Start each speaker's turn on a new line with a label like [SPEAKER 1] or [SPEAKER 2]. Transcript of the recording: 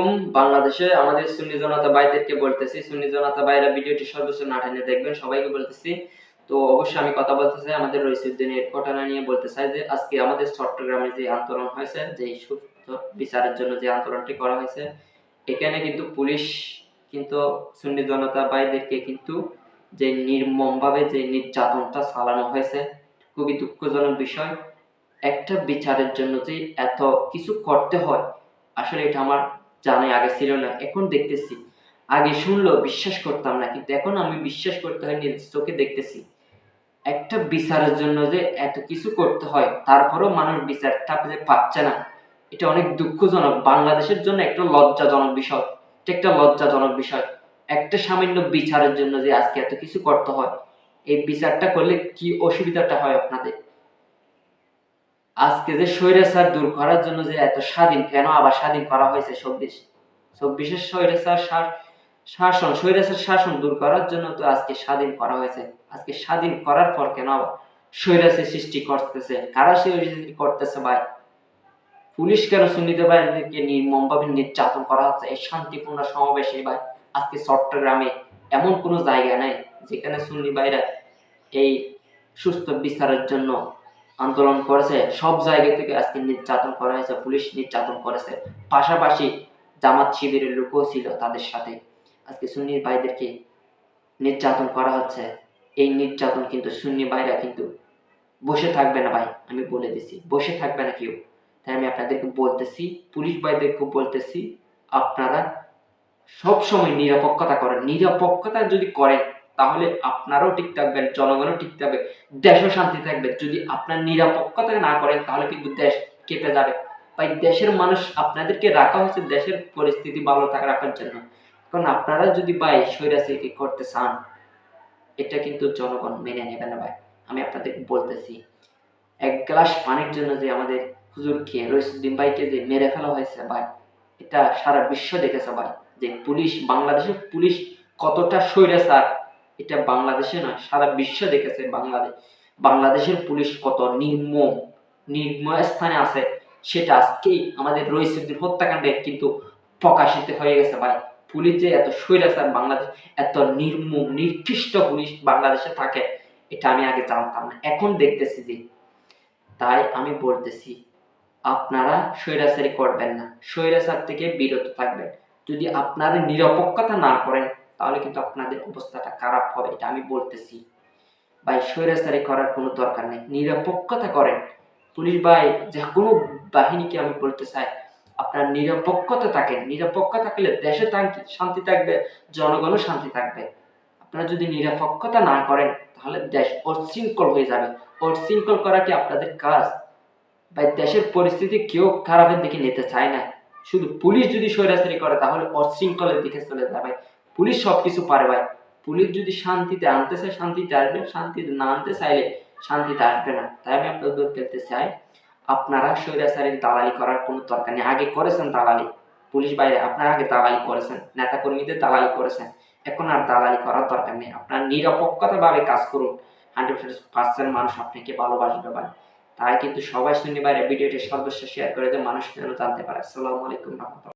[SPEAKER 1] আলাইকুম বাংলাদেশে আমাদের সুন্নি জনতা ভাইদেরকে বলতেছি, সুন্নি জনতা ভাইরা ভিডিওটি সর্বোচ্চ দেখবেন, সবাইকে বলতেছি। তো অবশ্যই আমি কথা বলতে চাই আমাদের রইসুদ্দিনের ঘটনা নিয়ে বলতে চাই যে, আজকে আমাদের চট্টগ্রামে যে আন্দোলন হয়েছে যে সুস্থ বিচারের জন্য যে আন্দোলনটি করা হয়েছে, এখানে কিন্তু পুলিশ কিন্তু সুন্নি জনতা ভাইদেরকে কিন্তু যে নির্মমভাবে যে নির্যাতনটা চালানো হয়েছে, খুবই দুঃখজনক বিষয়। একটা বিচারের জন্য যে এত কিছু করতে হয়, আসলে এটা আমার জানাই আগে ছিল না, এখন দেখতেছি। আগে শুনলেও বিশ্বাস করতাম না কিন্তু এখন আমি বিশ্বাস করতে হয় নিজ চোখে দেখতেছি। একটা বিচারের জন্য যে এত কিছু করতে হয়, তারপরেও মানুষ বিচারটা পাচ্ছে না, এটা অনেক দুঃখজনক। বাংলাদেশের জন্য একটা লজ্জাজনক বিষয়, এটা একটা লজ্জাজনক বিষয়। একটা সামান্য বিচারের জন্য যে আজকে এত কিছু করতে হয়, এই বিচারটা করলে কি অসুবিধাটা হয় আপনাদের? আজকে যে স্বৈরাচার দূর করার জন্য যে এত স্বাধীন, কেন আবার স্বাধীন করা হয়েছে চব্বিশ? চব্বিশের স্বৈরাচার শাসন স্বৈরাচার শাসন দূর করার জন্য তো আজকে স্বাধীন করা হয়েছে। আজকে স্বাধীন করার পর কেন আবার স্বৈরাচার সৃষ্টি করতেছে? কারা সৃষ্টি করতেছে ভাই? পুলিশ কেন সুন্নিত ভাইদেরকে নির্মমভাবে নির্যাতন করা হচ্ছে? এই শান্তিপূর্ণ সমাবেশে ভাই, আজকে চট্টগ্রামে এমন কোনো জায়গা নাই যেখানে সুন্নি ভাইরা এই সুস্থ বিচারের জন্য আন্দোলন করেছে, সব জায়গা থেকে আজকে নির্যাতন করা হয়েছে, পুলিশ নির্যাতন করেছে। পাশাপাশি জামাত শিবিরের লোকও ছিল তাদের সাথে। আজকে সুন্নি ভাইদেরকে নির্যাতন করা হচ্ছে। এই নির্যাতন কিন্তু সুন্নি ভাইরা কিন্তু বসে থাকবে না ভাই, আমি বলে দিছি। বসে থাকবে না কেউ। তাই আমি আপনাদেরকে বলতেছি, পুলিশ ভাইদেরকে বলতেছি, আপনারা সব সময় নিরপেক্ষতা করেন। নিরপেক্ষতা যদি করেন তাহলে আপনারাও ঠিক থাকবেন জনগণও ঠিক থাকবে, দেশও শান্তি থাকবে। যদি আপনার নিরপেক্ষতা না করেন, তাহলে কিন্তু দেশ কেঁপে যাবে। ভাই দেশের মানুষ আপনাদেরকে রাখা হয়েছে, দেশের পরিস্থিতি ভালো থাকা রাখার জন্য। কারণ আপনারা যদি ভাই স্বৈরাচারী করতে চান, এটা কিন্তু জনগণ মেনে নেবে না ভাই। আমি আপনাদেরকে বলতেছি, এক গ্লাস পানির জন্য যে আমাদের হুজুরকে রইসুদ্দিন ভাইকে যে মেরে ফেলা হয়েছে ভাই, এটা সারা বিশ্ব দেখেছে ভাই। যে পুলিশ, বাংলাদেশের পুলিশ কতটা স্বৈরাচার এটা বাংলাদেশে না সারা বিশ্ব দেখেছে বাংলাদেশ, বাংলাদেশের পুলিশ কত নির্মম নির্মম স্থানে আছে, সেটা আজকেই আমাদের রইসুদ্দিন হত্যাকাণ্ডে কিন্তু প্রকাশিত হয়ে গেছে। ভাই, পুলিশ যে এত স্বৈরাচার বাংলাদেশ, এত নির্মম নিকৃষ্ট পুলিশ বাংলাদেশে থাকে, এটা আমি আগে জানতাম না। এখন দেখতেছি যে, তাই আমি বলতেছি, আপনারা স্বৈরাচারী করবেন না, স্বৈরাচার থেকে বিরত থাকবেন। যদি আপনারা নিরপেক্ষতা না করেন তাহলে কিন্তু আপনাদের অবস্থাটা খারাপ হবে, এটা আমি বলতেছি। ভাই, স্বৈরাচারী করার কোনো দরকার নেই, নিরপেক্ষতা করেন। পুলিশ ভাই, যে কোনো বাহিনীকে আমি বলতে চাই, আপনার নিরপেক্ষতা থাকেন। নিরপেক্ষ থাকলে দেশে শান্তি থাকবে, জনগণও শান্তি থাকবে। আপনারা যদি নিরপেক্ষতা না করেন, তাহলে দেশ অশৃঙ্খল হয়ে যাবে। অশৃঙ্খল করা কি আপনাদের কাজ? ভাই, দেশের পরিস্থিতি কেউ খারাপের দিকে নিতে চায় না। শুধু পুলিশ যদি স্বৈরাচারী করে, তাহলে অশৃঙ্খলের দিকে চলে যাবে। পুলিশ সবকিছু পারে ভাই। পুলিশ যদি শান্তিতে আনতে চায়, শান্তিতে আসবে। শান্তিতে না আনতে চাইলে শান্তিতে আসবে না। তাই আমি আপনাদের বলতে চাই, আপনারা স্বৈরাচারীর দালালি করার কোনো দরকার নেই। আগে করেছেন দালালি। পুলিশ বাইরে, আপনারা আগে দালালি করেছেন। নেতা কর্মীদের দালালি করেছেন। এখন আর দালালি করার দরকার নেই। আপনার নিরপেক্ষতা ভাবে কাজ করুন। হান্ড্রেড পার্সেন্ট মানুষ আপনাকে ভালোবাসবে ভাই। তাই কিন্তু সবাই শুনি বাইরে ভিডিওটি সর্বস্ব শেয়ার করে যে মানুষ জানতে পারে। আসসালামু আলাইকুম রহমতুল্লাহ।